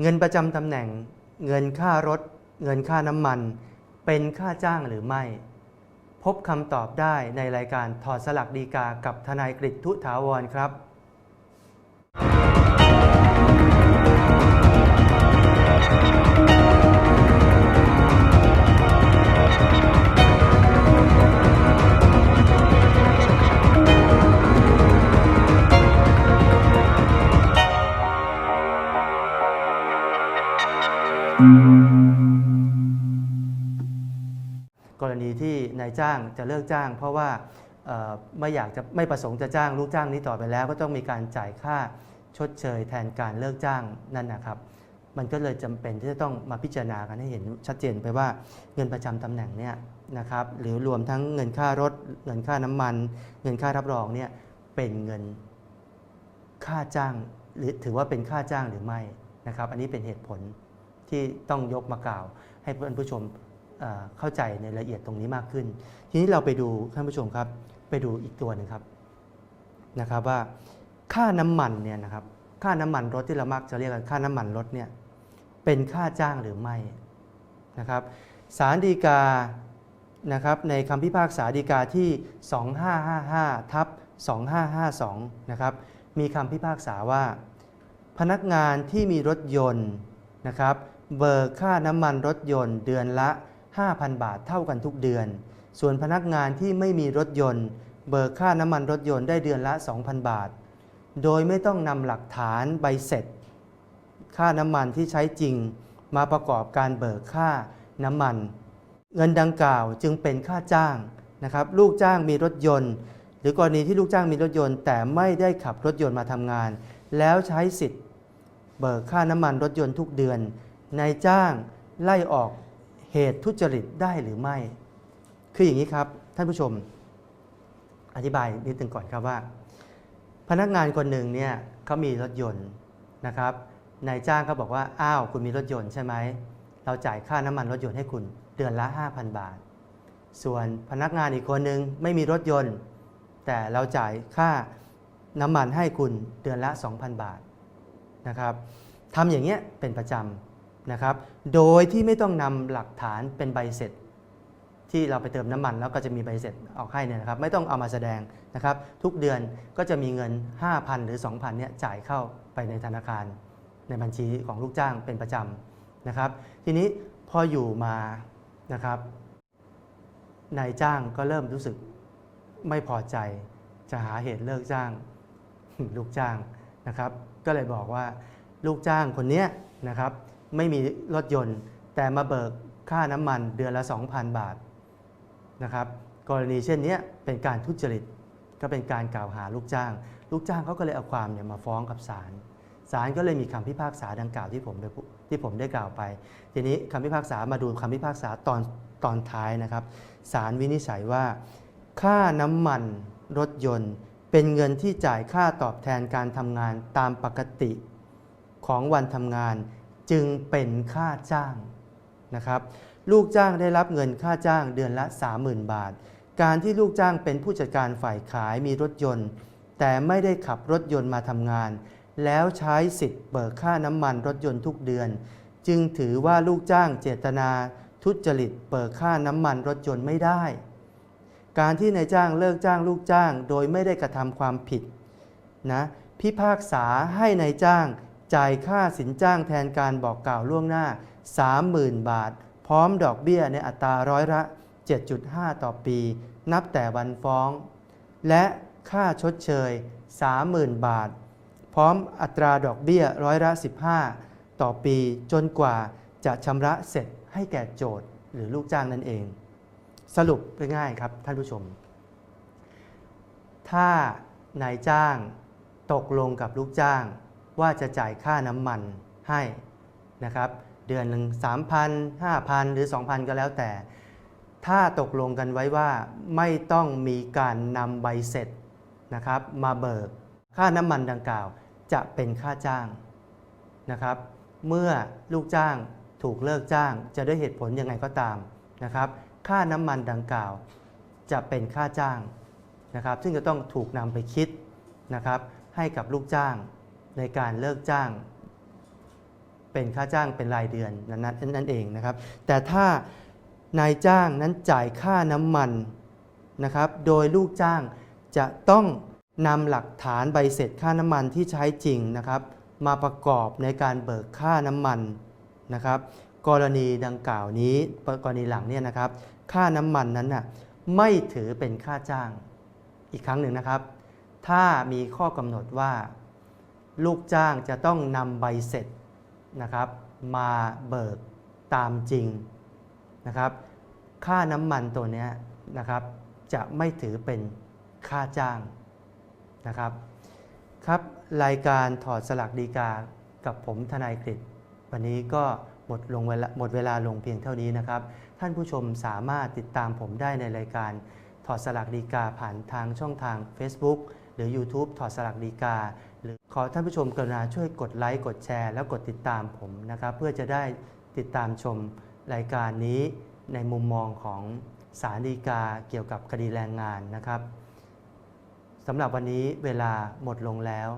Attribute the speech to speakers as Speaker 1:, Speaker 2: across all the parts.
Speaker 1: เงินประจำตำแหน่ง เงินค่ารถ เงินค่าน้ำมัน เป็นค่าจ้างหรือไม่ พบคำตอบได้ในรายการถอดสลักดีกากับทนายกฤษทุถาวรครับ กรณีที่นายจ้างจะเลิกจ้าง เพราะว่าไม่อยากจะไม่ประสงค์จะจ้างลูกจ้างนี้ต่อไปแล้ว ก็ต้องมีการจ่ายค่าชดเชยแทนการเลิกจ้างนั่นนะครับ มันก็เลยจำเป็นที่จะต้องมาพิจารณากันให้เห็นชัดเจนไปว่าเงินประจำตำแหน่งเนี่ยนะครับหรือรวมทั้งเงินค่ารถ เงินค่าน้ำมัน เงินค่ารับรองเนี่ยเป็นเงินค่าจ้าง หรือถือว่าเป็นค่าจ้างหรือไม่นะครับ อันนี้เป็นเหตุผลที่ต้องยกมากล่าวให้เพื่อนผู้ชม เข้าใจในรายละเอียดตรงนี้มากขึ้น ทีนี้เราไปดูท่านผู้ชมครับ ไปดูอีกตัวหนึ่งครับนะครับว่าค่าน้ำมันเนี่ยนะครับค่าน้ำมันรถที่เรามักจะเรียกกันค่าน้ำมันรถเนี่ยเป็นค่าจ้างหรือไม่นะครับศาลฎีกานะครับในคำพิพากษาฎีกาที่ 2555ทับ2552นะครับมีคำพิพากษาว่า พนักงานที่มีรถยนต์นะครับเบิกค่าน้ำมันรถยนต์เดือนละ 5,000 บาทเท่ากันทุกเดือน ส่วนพนักงานที่ไม่มีรถยนต์ เบิกค่าน้ำมันรถยนต์ได้เดือนละ 2,000 บาท โดยไม่ต้องนำหลักฐานใบเสร็จ ค่าน้ำมันที่ใช้จริง มาประกอบการเบิกค่าน้ำมัน เงินดังกล่าวจึงเป็นค่าจ้างนะครับลูกจ้างมีรถยนต์ หรือกรณีที่ลูกจ้างมีรถยนต์ แต่ไม่ได้ขับรถยนต์มาทำงาน แล้วใช้สิทธิ์ เบิกค่าน้ำมันรถยนต์ทุกเดือนนายจ้างไล่ออก เหตุทุจริตได้หรือไม่ คืออย่างนี้ครับ ท่านผู้ชม อธิบายนิดนึงก่อนครับว่า พนักงานคนหนึ่งเนี่ยเขามีรถยนต์นะครับนายจ้างก็บอกว่า อ้าว คุณมีรถยนต์ใช่ไหม เราจ่ายค่าน้ำมันรถยนต์ให้คุณเดือนละ 5,000 บาท ส่วนพนักงานอีกคนหนึ่งไม่มีรถยนต์ แต่เราจ่ายค่าน้ำมันให้คุณเดือนละ 2,000 บาทนะครับทำอย่างเงี้ยเป็นประจำ นะครับ โดยที่ไม่ต้องนำหลักฐานเป็นใบเสร็จ ที่เราไปเติมน้ำมันแล้วก็จะมีใบเสร็จออกให้เนี่ยนะครับ ไม่ต้องเอามาแสดงนะครับ ทุกเดือนก็จะมีเงิน 5,000 หรือ 2,000เนี่ยจ่ายเข้าไปในธนาคาร ในบัญชีของลูกจ้างเป็นประจำนะครับ ทีนี้พออยู่มานะครับนายจ้างก็เริ่มรู้สึกไม่พอใจจะหาเหตุเลิกจ้าง ลูกจ้างนะครับ ก็เลยบอกว่าลูกจ้างคนนี้นะครับ ไม่มีรถยนต์ แต่มาเบิกค่าน้ำมันเดือนละ 2,000 บาทนะครับกรณีเช่นนี้เป็นการทุจริตก็เป็นการกล่าวหาลูกจ้าง ลูกจ้างเขาก็เลยเอาความเนี่ยมาฟ้องกับศาลศาลก็เลยมีคำพิพากษาดังกล่าวที่ผมได้ที่ผมได้กล่าวไป ทีนี้คำพิพากษามาดูคำพิพากษาตอนตอนท้ายนะครับศาลวินิจฉัยว่า ค่าน้ำมันรถยนต์ เป็นเงินที่จ่ายค่าตอบแทนการทำงานตามปกติของวันทำงาน จึงเป็นค่าจ้างนะครับ ลูกจ้างได้รับเงินค่าจ้างเดือนละ 30,000 บาท การที่ลูกจ้างเป็นผู้จัดการฝ่ายขายมีรถยนต์ แต่ไม่ได้ขับรถยนต์มาทำงาน แล้วใช้สิทธิ์เบิกค่าน้ำมันรถยนต์ทุกเดือน จึงถือว่าลูกจ้างเจตนาทุจริตเบิกค่าน้ำมันรถยนต์ไม่ได้ การที่นายจ้างเลิกจ้างลูกจ้าง โดยไม่ได้กระทำความผิดนะพิพากษาให้นายจ้าง จ่ายค่าสินจ้างแทนการบอกกล่าวล่วงหน้า 30,000 บาท พร้อมดอกเบี้ยในอัตราร้อยละ 7.5 ต่อปี นับแต่วันฟ้อง และค่าชดเชย 30,000 บาท พร้อมอัตราดอกเบี้ยร้อยละ 15 ต่อปีจนกว่าจะชำระเสร็จให้แก่โจทย์หรือลูกจ้างนั่นเอง สรุปง่ายๆครับท่านผู้ชม ถ้านายจ้างตกลงกับลูกจ้าง ว่าจะจ่ายค่าน้ำมันให้นะครับ เดือนหนึ่ง3,000 5,000หรือ 2,000 ก็แล้วแต่ ถ้าตกลงกันไว้ว่าไม่ต้องมีการนำใบเสร็จนะครับ มาเบิก ค่าน้ำมันดังกล่าวจะเป็นค่าจ้างนะครับ เมื่อลูกจ้างถูกเลิกจ้าง จะด้วยเหตุผลยังไงก็ตามนะครับ ค่าน้ำมันดังกล่าว จะเป็นค่าจ้างนะครับ ซึ่งจะต้องถูกนำไปคิดนะครับ ให้กับลูกจ้าง ในการเลิกจ้าง เป็นค่าจ้างเป็นรายเดือนนั้นนั้นนั่นเองนะครับ แต่ถ้านายจ้างนั้นจ่ายค่าน้ำมันนะครับ โดยลูกจ้างจะต้องนำหลักฐานใบเสร็จค่าน้ำมันที่ใช้จริงนะครับ มาประกอบในการเบิกค่าน้ำมันนะครับ กรณีดังกล่าวนี้กรณีหลังเนี่ยนะครับ ค่าน้ำมันนั้นน่ะไม่ถือเป็นค่าจ้างอีกครั้งหนึ่งนะครับ ถ้ามีข้อกำหนดว่า ลูกจ้างจะต้องนำใบเสร็จนะครับ มาเบิกตามจริงนะครับ ค่าน้ำมันตัวนี้นะครับ จะไม่ถือเป็นค่าจ้างนะครับครับ รายการถอดสลักดีกากับผมทนายกฤษวันนี้ก็หมดลงเวลาหมดเวลาลงเพียงเท่านี้นะครับ ท่านผู้ชมสามารถติดตามผมได้ในรายการถอดสลักดีกาผ่านทางช่องทาง Facebook หรือ YouTube ถอดสลักดีกา หรือขอท่านผู้ชมกรุณาช่วยกดไลค์กดแชร์ แล้วกดติดตามผมนะครับเพื่อจะได้ติดตามชมรายการนี้ในมุมมองของสารดีกาเกี่ยวกับคดีแรงงานนะครับสำหรับวันนี้เวลาหมดลงแล้ว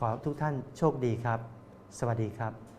Speaker 1: ขอทุกท่านโชคดีครับ สวัสดีครับ